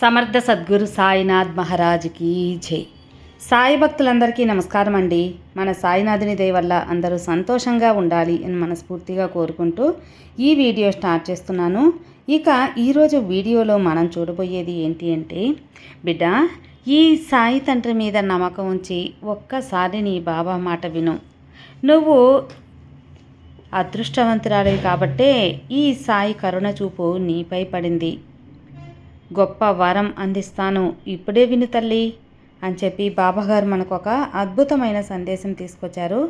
సమర్థ సద్గురు సాయినాథ్ మహారాజ్కి జై. సాయి భక్తులందరికీ నమస్కారం అండి. మన సాయినాథుని దయ వల్ల అందరూ సంతోషంగా ఉండాలి అని మనస్ఫూర్తిగా కోరుకుంటూ ఈ వీడియో స్టార్ట్ చేస్తున్నాను. ఇక ఈరోజు వీడియోలో మనం చూడబోయేది ఏంటి అంటే బిడ్డ ఈ సాయి తండ్రి మీద నమ్మకం ఉంచి ఒక్కసారి నీ బాబా మాట విను. నువ్వు అదృష్టవంతురాలివి కాబట్టే ఈ సాయి కరుణ చూపు నీపై పడింది. గొప్ప వరం అందిస్తాను. ఇప్పుడే విను తల్లి అని చెప్పి బాబాగారు మనకు ఒక అద్భుతమైన సందేశం తీసుకొచ్చారు.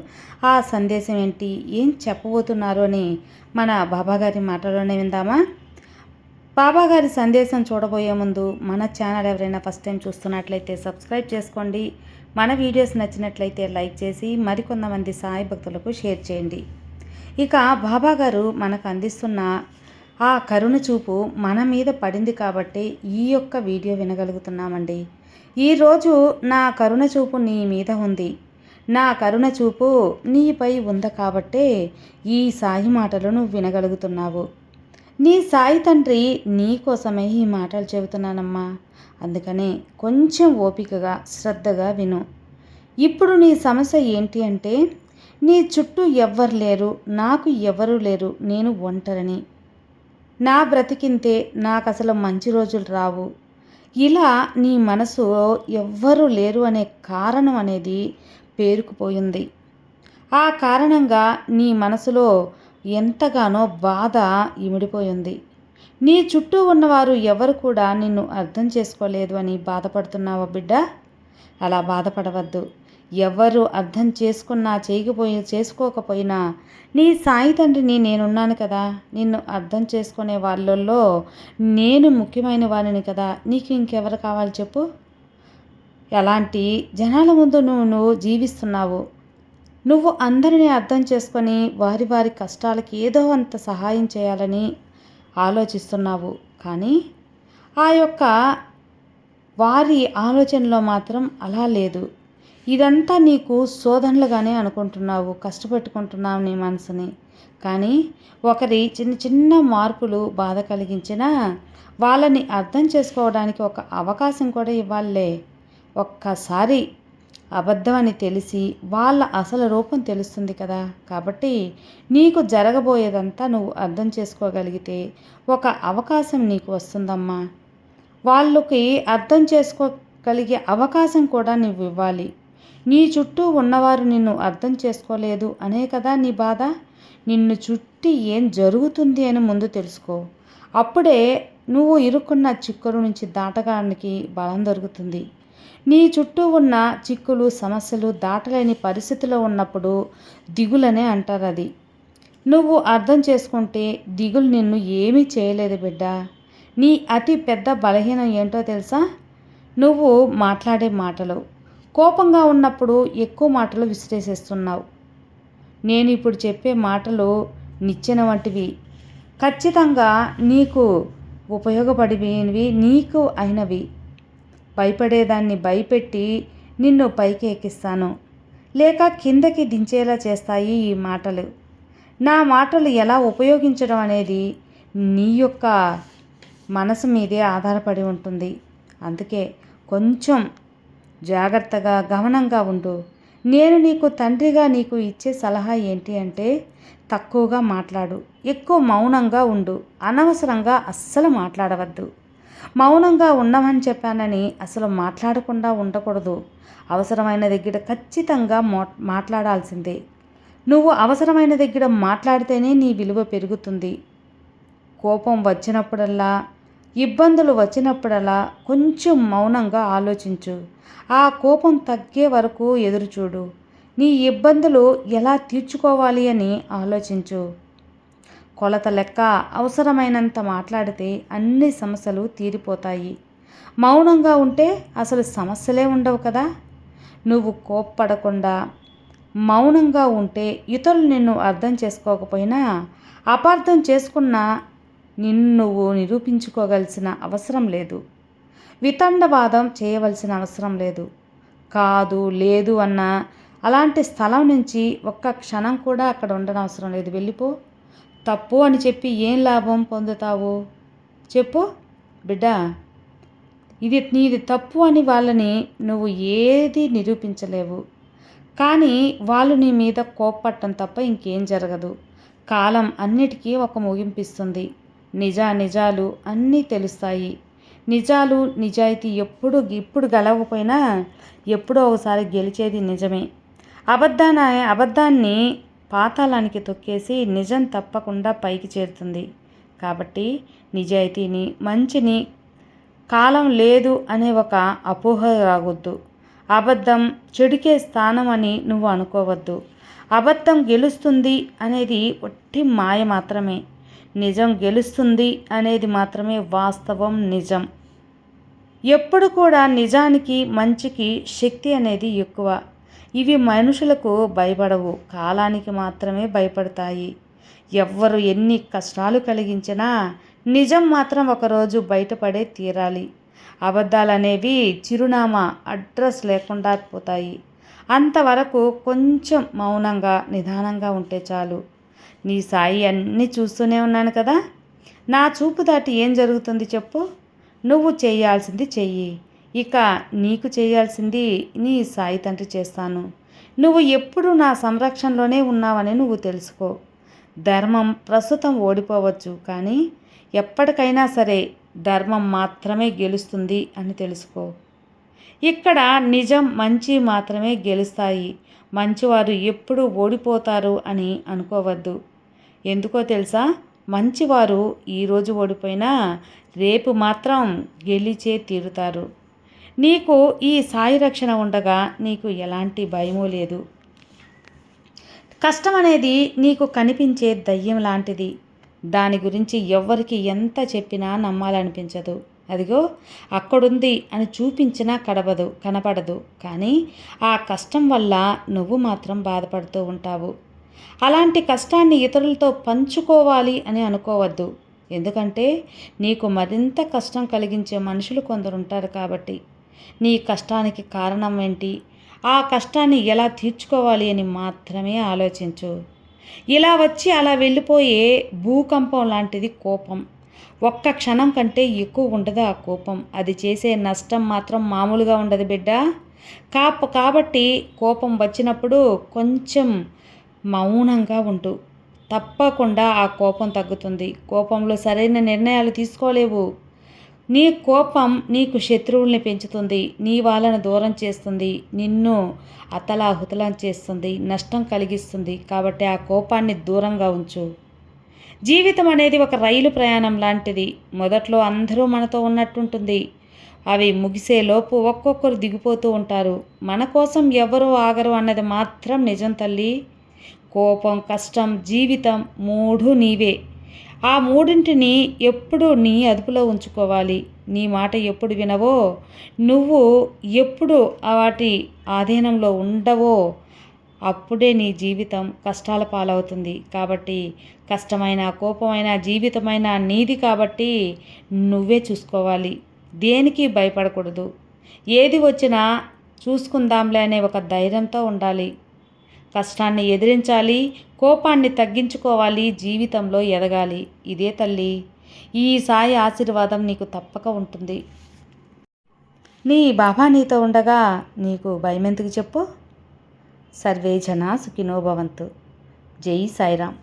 ఆ సందేశం ఏంటి? ఏం చెప్పబోతున్నారు అని మన బాబాగారి మాటలోనే విందామా? బాబాగారి సందేశం చూడబోయే ముందు మన ఛానల్ ఎవరైనా ఫస్ట్ టైం చూస్తున్నట్లయితే సబ్స్క్రైబ్ చేసుకోండి. మన వీడియోస్ నచ్చినట్లయితే లైక్ చేసి మరికొంతమంది సాయి భక్తులకు షేర్ చేయండి. ఇక బాబాగారు మనకు అందిస్తున్న ఆ కరుణ చూపు మన మీద పడింది కాబట్టి ఈ యొక్క వీడియో వినగలుగుతున్నామండి. ఈరోజు నా కరుణ చూపు నీ మీద ఉంది. నా కరుణ చూపు నీపై ఉంది కాబట్టే ఈ సాయి మాటలు నువ్వు వినగలుగుతున్నావు. నీ సాయి తండ్రి నీ కోసమే ఈ మాటలు చెబుతున్నానమ్మా. అందుకనే కొంచెం ఓపికగా శ్రద్ధగా విను. ఇప్పుడు నీ సమస్య ఏంటి అంటే నీ చుట్టూ ఎవ్వరు లేరు నాకు ఎవరు లేరు నేను ఒంటరిని. నా బ్రతికింతే నాకు అసలు మంచి రోజులు రావు. ఇలా నీ మనసు ఎవ్వరూ లేరు అనే కారణం అనేది పేరుకుపోయింది. ఆ కారణంగా నీ మనసులో ఎంతగానో బాధ ఇమిడిపోయింది. నీ చుట్టూ ఉన్నవారు ఎవరు కూడా నిన్ను అర్థం చేసుకోలేదు అని బాధపడుతున్నావా బిడ్డ? అలా బాధపడవద్దు. ఎవరు అర్థం చేసుకున్నా చేయకపోయి చేసుకోకపోయినా నీ సాయి తండ్రిని నేనున్నాను కదా నిన్ను అర్థం చేసుకునే వాళ్ళల్లో నేను ముఖ్యమైన వాడిని కదా నీకు ఇంకెవరు కావాలి చెప్పు? ఎలాంటి జనాల ముందు నువ్వు నువ్వు జీవిస్తున్నావు. నువ్వు అందరినీ అర్థం చేసుకొని వారి వారి కష్టాలకి ఏదో అంత సహాయం చేయాలని ఆలోచిస్తున్నావు. కానీ ఆ యొక్క వారి ఆలోచనలో మాత్రం అలా లేదు. ఇదంతా నీకు శోధనలుగానే అనుకుంటున్నావు కష్టపెట్టుకుంటున్నావు నీ మనసుని. కానీ ఒకరి చిన్న చిన్న మార్పులు బాధ కలిగించినా వాళ్ళని అర్థం చేసుకోవడానికి ఒక అవకాశం కూడా ఇవ్వాలే. ఒక్కసారి అబద్ధం అని తెలిసి వాళ్ళ అసలు రూపం తెలుస్తుంది కదా. కాబట్టి నీకు జరగబోయేదంతా నువ్వు అర్థం చేసుకోగలిగితే ఒక అవకాశం నీకు వస్తుందమ్మా. వాళ్ళకి అర్థం చేసుకోగలిగే అవకాశం కూడా నువ్వు ఇవ్వాలి. నీ చుట్టూ ఉన్నవారు నిన్ను అర్థం చేసుకోలేదు. అనే కదా నీ బాధ? నిన్ను చుట్టి ఏం జరుగుతుంది అని ముందు తెలుసుకో. అప్పుడే నువ్వు ఇరుక్కున్న చిక్కుల నుంచి దాటడానికి బలం దొరుకుతుంది. నీ చుట్టూ ఉన్న చిక్కులు సమస్యలు దాటలేని పరిస్థితిలో ఉన్నప్పుడు దిగులనే అంటారు అది. నువ్వు అర్థం చేసుకుంటే దిగులు నిన్ను ఏమీ చేయలేదు బిడ్డ. నీ అతి పెద్ద బలహీనం ఏంటో తెలుసా? నువ్వు మాట్లాడే మాటలు కోపంగా ఉన్నప్పుడు ఎక్కువ మాటలు విసిరేసేస్తున్నావు. నేను ఇప్పుడు చెప్పే మాటలు నిచ్చెన వంటివి. ఖచ్చితంగా నీకు ఉపయోగపడినవి నీకు అయినవి. భయపడేదాన్ని భయపెట్టి నిన్ను పైకి ఎక్కిస్తాను. లేక కిందకి దించేలా చేస్తాయి ఈ మాటలు. నా మాటలు ఎలా ఉపయోగించడం అనేది నీ యొక్క మనసు మీదే ఆధారపడి ఉంటుంది. అందుకే కొంచెం జాగ్రత్తగా గమనంగా ఉండు. నేను నీకు తండ్రిగా నీకు ఇచ్చే సలహా ఏంటి అంటే తక్కువగా మాట్లాడు. ఎక్కువ మౌనంగా ఉండు. అనవసరంగా అస్సలు మాట్లాడవద్దు. మౌనంగా ఉండమని చెప్పానని అసలు మాట్లాడకుండా ఉండకూడదు. అవసరమైన దగ్గర ఖచ్చితంగా మాట్లాడాల్సిందే. నువ్వు అవసరమైన దగ్గర మాట్లాడితేనే నీ విలువ పెరుగుతుంది. కోపం వచ్చినప్పుడల్లా ఇబ్బందులు వచ్చినప్పుడల్లా కొంచెం మౌనంగా ఆలోచించు. ఆ కోపం తగ్గే వరకు ఎదురుచూడు. నీ ఇబ్బందులు ఎలా తీర్చుకోవాలి అని ఆలోచించు. కొలత లెక్క అవసరమైనంత మాట్లాడితే అన్ని సమస్యలు తీరిపోతాయి. మౌనంగా ఉంటే అసలు సమస్యలే ఉండవు కదా. నువ్వు కోప్పడకుండా మౌనంగా ఉంటే ఇతరులు నిన్ను అర్థం చేసుకోకపోయినా అపార్థం చేసుకున్న నిన్ను నువ్వు నిరూపించుకోగలసిన అవసరం లేదు. వితండవాదం చేయవలసిన అవసరం లేదు. కాదు లేదు అన్న అలాంటి స్థలం నుంచి ఒక్క క్షణం కూడా అక్కడ ఉండనవసరం లేదు. వెళ్ళిపో. తప్పు అని చెప్పి ఏం లాభం పొందుతావు? చెప్పు. బిడ్డ ఇది నీది తప్పు అని వాళ్ళని నువ్వు ఏది నిరూపించలేవు. కానీ వాళ్ళు నీ మీద కోప్పట్టం తప్ప ఇంకేం జరగదు. కాలం అన్నిటికీ ఒక ముగింపిస్తుంది. నిజా నిజాలు అన్నీ తెలుస్తాయి. నిజాలు నిజాయితీ ఎప్పుడు ఇప్పుడు గెలవకపోయినా ఎప్పుడో ఒకసారి గెలిచేది నిజమే. అబద్ధాన అబద్ధాన్ని పాతాళానికి తొక్కేసి నిజం తప్పకుండా పైకి చేరుతుంది. కాబట్టి నిజాయితీని మంచిని కాలం లేదు అనే ఒక అపోహ రాగొద్దు. అబద్ధం చెడుకే స్థానం అని నువ్వు అనుకోవద్దు. అబద్ధం గెలుస్తుంది అనేది ఒట్టి మాయ మాత్రమే. నిజం గెలుస్తుంది అనేది మాత్రమే వాస్తవం నిజం. ఎప్పుడు కూడా నిజానికి మంచికి శక్తి అనేది ఎక్కువ. ఇవి మనుషులకు భయపడవు కాలానికి మాత్రమే భయపడతాయి. ఎవ్వరు ఎన్ని కష్టాలు కలిగించినా నిజం మాత్రం ఒకరోజు బయటపడే తీరాలి. అబద్ధాలు అనేవి చిరునామా అడ్రస్ లేకుండా పోతాయి. అంతవరకు కొంచెం మౌనంగా నిదానంగా ఉంటే చాలు. నీ సాయి అన్నీ చూస్తూనే ఉన్నాను కదా. నా చూపు దాటి ఏం జరుగుతుంది చెప్పు. నువ్వు చేయాల్సింది చెయ్యి. ఇక నీకు చేయాల్సింది నీ సాయి తండ్రి చేస్తాను. నువ్వు ఎప్పుడు నా సంరక్షణలోనే ఉన్నావని నువ్వు తెలుసుకో. ధర్మం ప్రస్తుతం ఓడిపోవచ్చు కానీ ఎప్పటికైనా సరే ధర్మం మాత్రమే గెలుస్తుంది అని తెలుసుకో. ఇక్కడ నిజం మంచి మాత్రమే గెలుస్తాయి. మంచివారు ఎప్పుడు ఓడిపోతారు అని అనుకోవద్దు. ఎందుకో తెలుసా? మంచివారు ఈరోజు ఓడిపోయినా రేపు మాత్రం గెలిచే తీరుతారు. నీకు ఈ సాయి రక్షణ ఉండగా నీకు ఎలాంటి భయమూ లేదు. కష్టం అనేది నీకు కనిపించే దయ్యం లాంటిది. దాని గురించి ఎవ్వరికి ఎంత చెప్పినా నమ్మాలనిపించదు. అదిగో అక్కడుంది అని చూపించినా కడబదు కనపడదు. కానీ ఆ కష్టం వల్ల నువ్వు మాత్రం బాధపడుతూ ఉంటావు. అలాంటి కష్టాన్ని ఇతరులతో పంచుకోవాలి అని అనుకోవద్దు. ఎందుకంటే నీకు మరింత కష్టం కలిగించే మనుషులు కొందరు ఉంటారు కాబట్టి. నీ కష్టానికి కారణం ఏంటి? ఆ కష్టాన్ని ఎలా తీర్చుకోవాలి అని మాత్రమే ఆలోచించు. ఇలా వచ్చి అలా వెళ్ళిపోయే భూకంపం లాంటిది కోపం. ఒక్క క్షణం కంటే ఎక్కువ ఉండదు ఆ కోపం. అది చేసే నష్టం మాత్రం మామూలుగా ఉండదు బిడ్డ. కాప కాబట్టి కోపం వచ్చినప్పుడు కొంచెం మౌనంగా ఉండు. తప్పకుండా ఆ కోపం తగ్గుతుంది. కోపంలో సరైన నిర్ణయాలు తీసుకోలేవు. నీ కోపం నీకు శత్రువుల్ని పెంచుతుంది. నీ వాళ్ళను దూరం చేస్తుంది. నిన్ను అతలాహుతలం చేస్తుంది. నష్టం కలిగిస్తుంది. కాబట్టి ఆ కోపాన్ని దూరంగా ఉంచు. జీవితం అనేది ఒక రైలు ప్రయాణం లాంటిది. మొదట్లో అందరూ మనతో ఉన్నట్టుంటుంది. అవి ముగిసేలోపు ఒక్కొక్కరు దిగిపోతూ ఉంటారు. మన కోసం ఎవరు ఆగరు అన్నది మాత్రం నిజం తల్లి. కోపం కష్టం జీవితం మూడు నీవే. ఆ మూడింటిని ఎప్పుడు నీ అదుపులో ఉంచుకోవాలి. నీ మాట ఎప్పుడు వినవో నువ్వు ఎప్పుడు వాటి ఆధీనంలో ఉండవో అప్పుడే నీ జీవితం కష్టాల పాలవుతుంది. కాబట్టి కష్టమైన కోపమైన జీవితమైన నీది కాబట్టి నువ్వే చూసుకోవాలి. దేనికి భయపడకూడదు? ఏది వచ్చినా చూసుకుందాంలే అనే ఒక ధైర్యంతో ఉండాలి. కష్టాన్ని ఎదిరించాలి కోపాన్ని తగ్గించుకోవాలి జీవితంలో ఎదగాలి. ఇదే తల్లి. ఈ సాయి ఆశీర్వాదం నీకు తప్పక ఉంటుంది. నీ బాబా నీతో ఉండగా నీకు భయం ఎందుకు చెప్పు? సర్వే జన సుఖినోభవంతు జై సాయిరామ్.